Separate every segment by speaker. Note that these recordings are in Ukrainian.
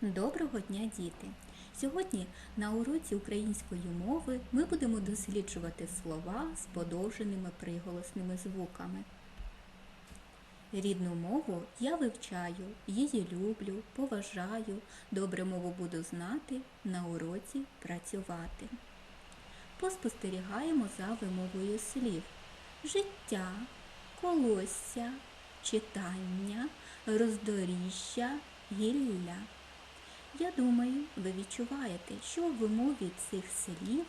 Speaker 1: Доброго дня, діти! Сьогодні на уроці української мови ми будемо досліджувати слова з подовженими приголосними звуками. Рідну мову я вивчаю, її люблю, поважаю, добре мову буду знати, на уроці працювати. Поспостерігаємо за вимовою слів. Життя, колосся, читання, роздоріжжя, гілля. Я думаю, ви відчуваєте, що в вимові цих слів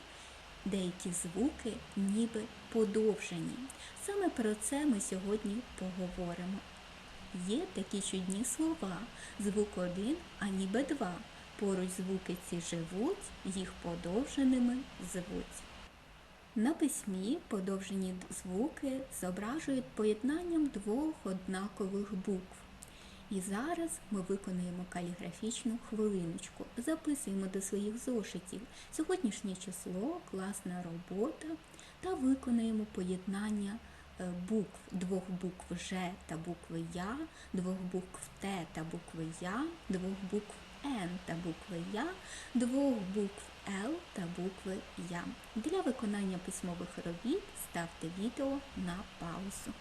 Speaker 1: деякі звуки ніби подовжені. Саме про це ми сьогодні поговоримо. Є такі чудні слова, звук один, а ніби два. Поруч звуки ці живуть, їх подовженими звуть. На письмі подовжені звуки зображують поєднанням двох однакових букв. І зараз ми виконуємо каліграфічну хвилиночку, записуємо до своїх зошитів сьогоднішнє число, класна робота та виконуємо поєднання е, букв, двох букв Ж та букви Я, двох букв Т та букви Я, двох букв Н та букви Я, двох букв Л та букви Я. Для виконання письмових робіт ставте відео на паузу.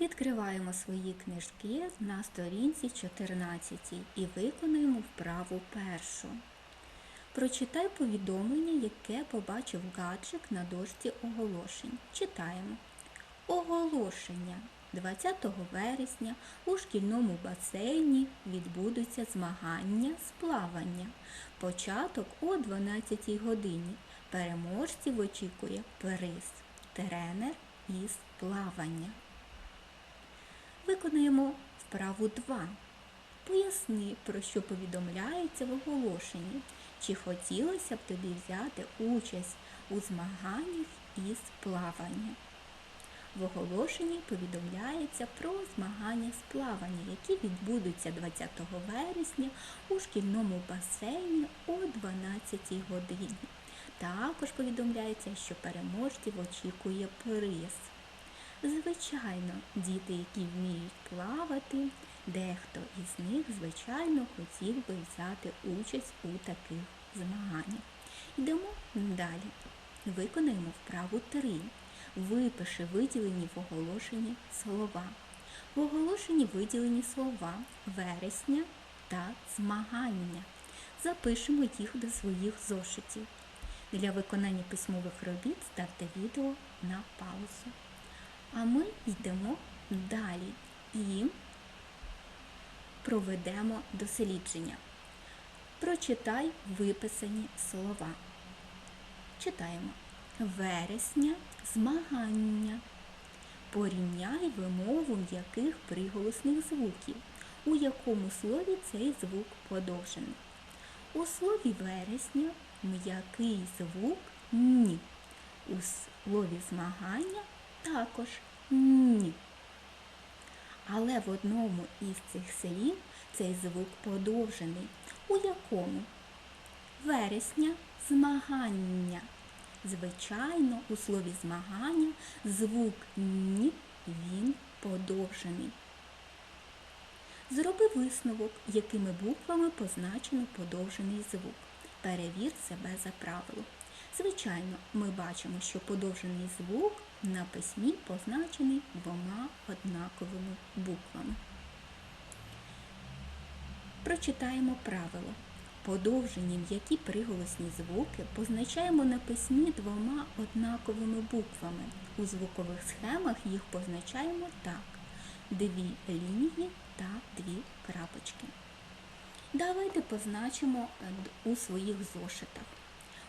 Speaker 1: Відкриваємо свої книжки на сторінці 14 і виконуємо вправу першу. Прочитай повідомлення, яке побачив гаджик на дошці оголошень. Читаємо. Оголошення. 20 вересня у шкільному басейні відбудуться змагання з плавання. Початок о 12 годині. Переможців очікує приз. Тренер із плавання. Виконуємо вправу 2. Поясни, про що повідомляється в оголошенні. Чи хотілося б тобі взяти участь у змаганнях із плавання? В оголошенні повідомляється про змагання з плавання, які відбудуться 20 вересня у шкільному басейні о 12 годині. Також повідомляється, що переможців очікує приз. Звичайно, діти, які вміють плавати, дехто із них, звичайно, хотів би взяти участь у таких змаганнях. Йдемо далі. Виконаємо вправу 3. Випиши виділені в оголошенні слова. В оголошенні виділені слова вересня та змагання. Запишемо їх до своїх зошитів. Для виконання письмових робіт ставте відео на паузу. А ми йдемо далі і проведемо дослідження. Прочитай виписані слова. Читаємо. Вересня змагання. Порівняй вимову м'яких приголосних звуків, у якому слові цей звук подовжений. У слові вересня м'який звук ні. У слові змагання також ні. Але в одному із цих слів цей звук подовжений. У якому? Вересня змагання. Звичайно, у слові змагання звук ні він подовжений. Зроби висновок, якими буквами позначено подовжений звук. Перевір себе за правило. Звичайно, ми бачимо, що подовжений звук на письмі позначений двома однаковими буквами. Прочитаємо правило. Подовжені м'які приголосні звуки позначаємо на письмі двома однаковими буквами. У звукових схемах їх позначаємо так: дві лінії та дві крапочки. Давайте позначимо у своїх зошитах.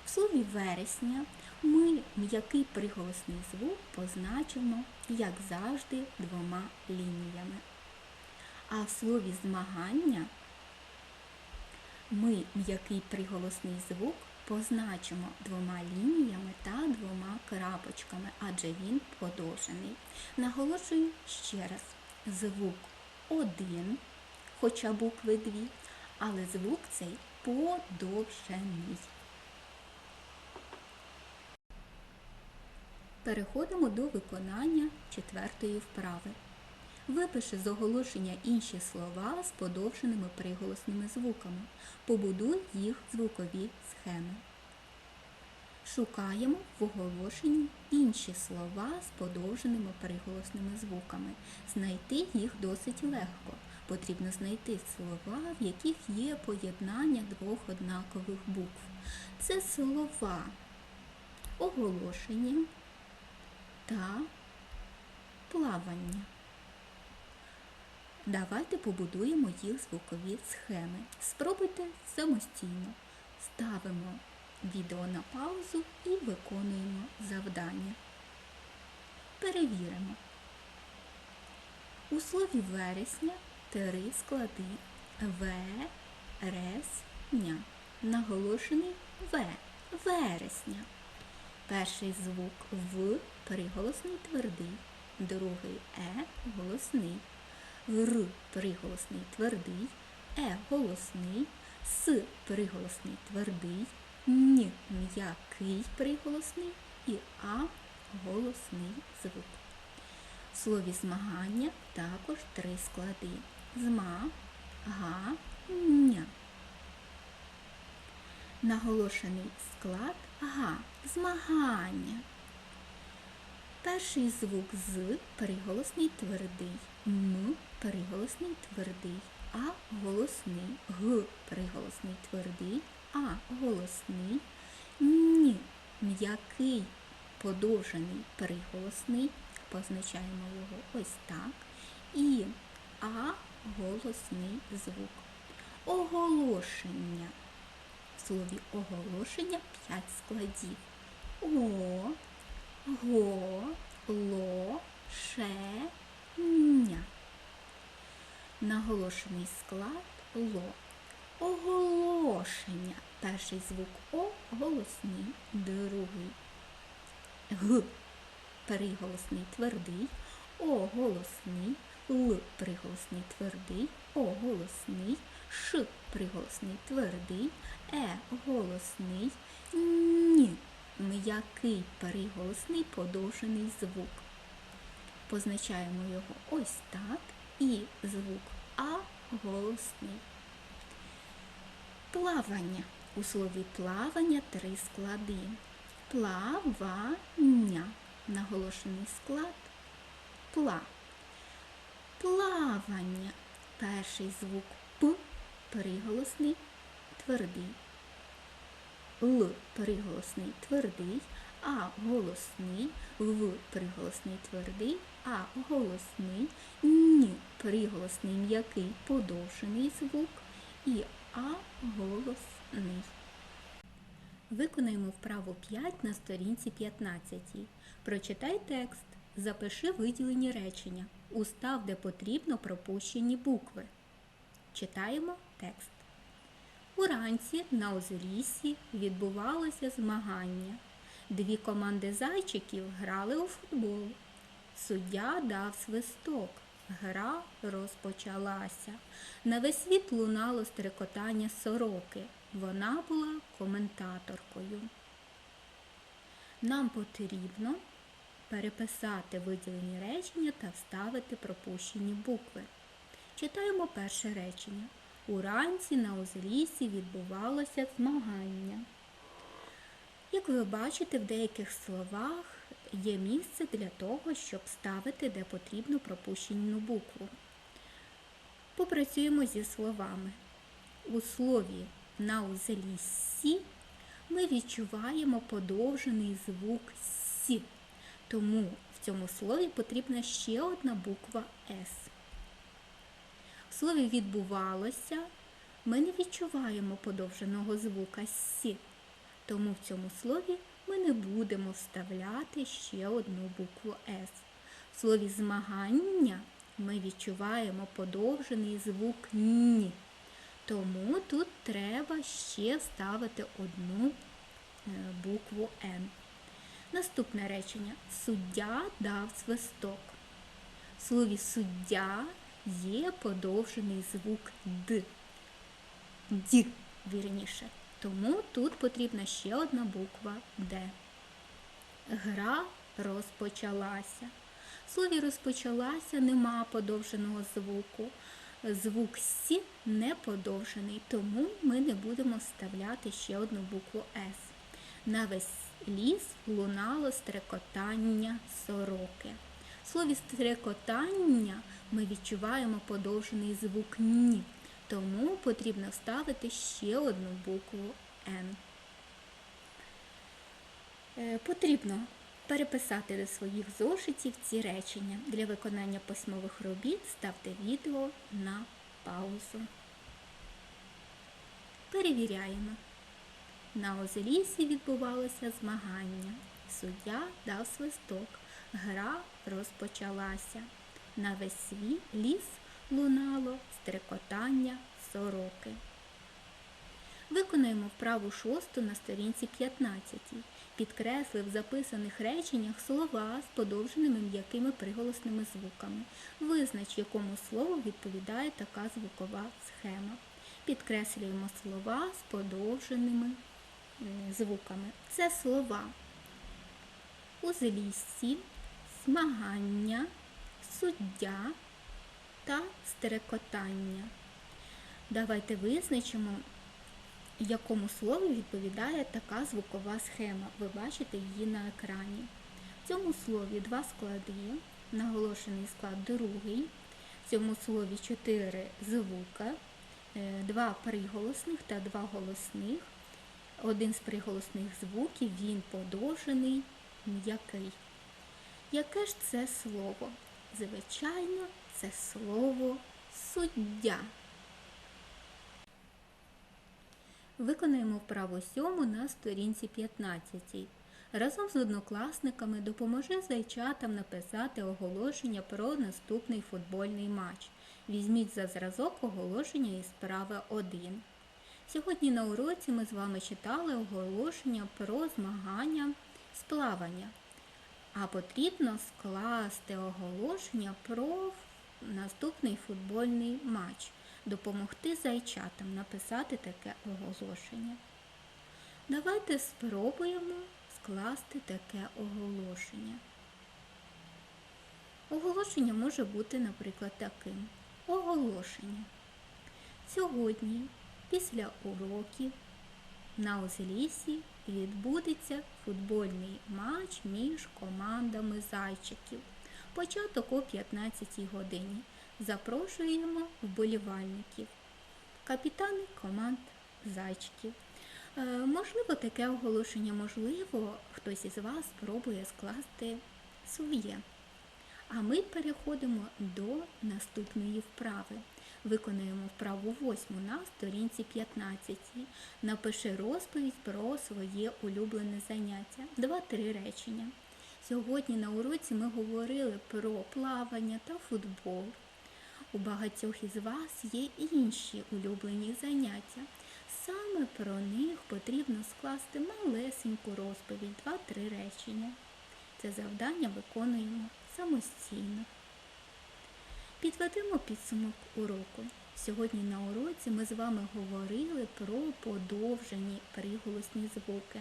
Speaker 1: В слові вересня ми м'який приголосний звук позначимо, як завжди, двома лініями. А в слові змагання ми м'який приголосний звук позначимо двома лініями та двома крапочками, адже він подовжений. Наголошую ще раз, звук один, хоча букви дві, але звук цей подовжений. Переходимо до виконання четвертої вправи. Випиши з оголошення інші слова з подовженими приголосними звуками. Побудуй їх звукові схеми. Шукаємо в оголошенні інші слова з подовженими приголосними звуками. Знайти їх досить легко. Потрібно знайти слова, в яких є поєднання двох однакових букв. Це слова оголошення та плавання. Давайте побудуємо їх звукові схеми. Спробуйте самостійно. Ставимо відео на паузу і виконуємо завдання. Перевіримо. У слові вересня три склади вересня. Наголошений В. Вересня. Перший звук В приголосний твердий, другий Е голосний. Р приголосний твердий, Е голосний, С приголосний твердий, Н м'який приголосний і А голосний звук. В слові змагання також три склади. Зма, га, ня. Наголошений склад га. Змагання. Перший звук з приголосний твердий, м приголосний твердий, а голосний, г приголосний твердий, а голосний, н м'який. Подовжений приголосний, позначаємо його ось так, і а голосний звук. Оголошення. В слові оголошення 5 складів. О, го, ло, ше, ня. Наголошений склад ло. Оголошення. Перший звук О голосний, другий Г приголосний твердий, О голосний, Л приголосний твердий, О голосний, Ш приголосний твердий, Е голосний, Н м'який приголосний подовжений звук. Позначаємо його ось так і звук А голосний. Плавання. У слові плавання три склади. Плавання. Наголошений склад пла. Плавання. Перший звук П приголосний твердий. Л приголосний твердий, А голосний, В приголосний твердий, А голосний, Н приголосний м'який подовжений звук і А голосний. Виконаємо вправу 5 на сторінці 15. Прочитай текст. Запиши виділені речення. Устав, де потрібно пропущені букви. Читаємо текст. Уранці на узліссі відбувалося змагання. Дві команди зайчиків грали у футбол. Суддя дав свисток. Гра розпочалася. На весь світ лунало стрекотання сороки. Вона була коментаторкою. Нам потрібно переписати виділені речення та вставити пропущені букви. Читаємо перше речення. Уранці на узліссі відбувалося змагання. Як ви бачите, в деяких словах є місце для того, щоб ставити де потрібно пропущену букву. Попрацюємо зі словами. У слові на узліссі ми відчуваємо подовжений звук С, тому в цьому слові потрібна ще одна буква С. Слові відбувалося ми не відчуваємо подовженого звука С, тому в цьому слові ми не будемо вставляти ще одну букву С. В слові змагання ми відчуваємо подовжений звук Н. Тому тут треба ще вставити одну е, букву Н. Наступне речення. Суддя дав свисток. В слові суддя є подовжений звук Д. Д, вірніше. Тому тут потрібна ще одна буква Д. Гра розпочалася. В слові розпочалася нема подовженого звуку. Звук С не подовжений, тому ми не будемо вставляти ще одну букву С. На весь ліс лунало стрекотання сороки. В слові стрекотання ми відчуваємо подовжений звук Н, тому потрібно вставити ще одну букву Н. Е, Потрібно переписати до своїх зошитів ці речення. Для виконання письмових робіт ставте відео на паузу. Перевіряємо. На озелісі відбувалося змагання. Суддя дав свисток. Гра розпочалася. На весь свій ліс лунало стрекотання сороки. Виконаємо вправу шосту на сторінці 15. Підкресли в записаних реченнях слова з подовженими м'якими приголосними звуками. Визнач, якому слову відповідає така звукова схема. Підкреслюємо слова з подовженими звуками. Це слова узліссі, змагання, суддя та стрекотання. Давайте визначимо, якому слову відповідає така звукова схема. Ви бачите її на екрані. В цьому слові два склади, наголошений склад другий. В цьому слові чотири звука, е, два приголосних та два голосних. Один з приголосних звуків він подовжений, м'який. Яке ж це слово? Звичайно, це слово суддя. Виконаємо вправу сьому на сторінці 15. Разом з однокласниками допоможи зайчатам написати оголошення про наступний футбольний матч. Візьміть за зразок оголошення із справи 1. Сьогодні на уроці ми з вами читали оголошення про змагання з плавання. А потрібно скласти оголошення про наступний футбольний матч, допомогти зайчатам написати таке оголошення. Давайте спробуємо скласти таке оголошення. Оголошення може бути, наприклад, таким. Оголошення. Сьогодні, після уроків, на Відбудеться футбольний матч між командами зайчиків. Початок о 15 годині. Запрошуємо вболівальників, капітани команд зайчиків. Е, Можливо, таке оголошення, можливо, хтось із вас спробує скласти своє. А ми переходимо до наступної вправи. Виконуємо вправу восьму на сторінці 15. Напиши розповідь про своє улюблене заняття. Два-три речення. Сьогодні на уроці ми говорили про плавання та футбол. У багатьох із вас є інші улюблені заняття. Саме про них потрібно скласти малесеньку розповідь, два-три речення. Це завдання виконуємо самостійно. Підведемо підсумок уроку. Сьогодні на уроці ми з вами говорили про подовжені приголосні звуки.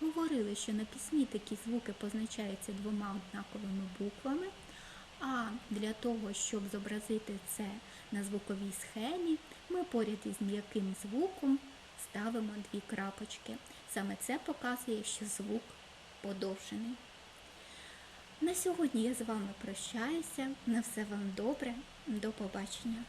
Speaker 1: Говорили, що на пісні такі звуки позначаються двома однаковими буквами, а для того, щоб зобразити це на звуковій схемі, ми поряд із м'яким звуком ставимо дві крапочки. Саме це показує, що звук подовжений. На сьогодні я з вами прощаюся. На все вам добре. До побачення.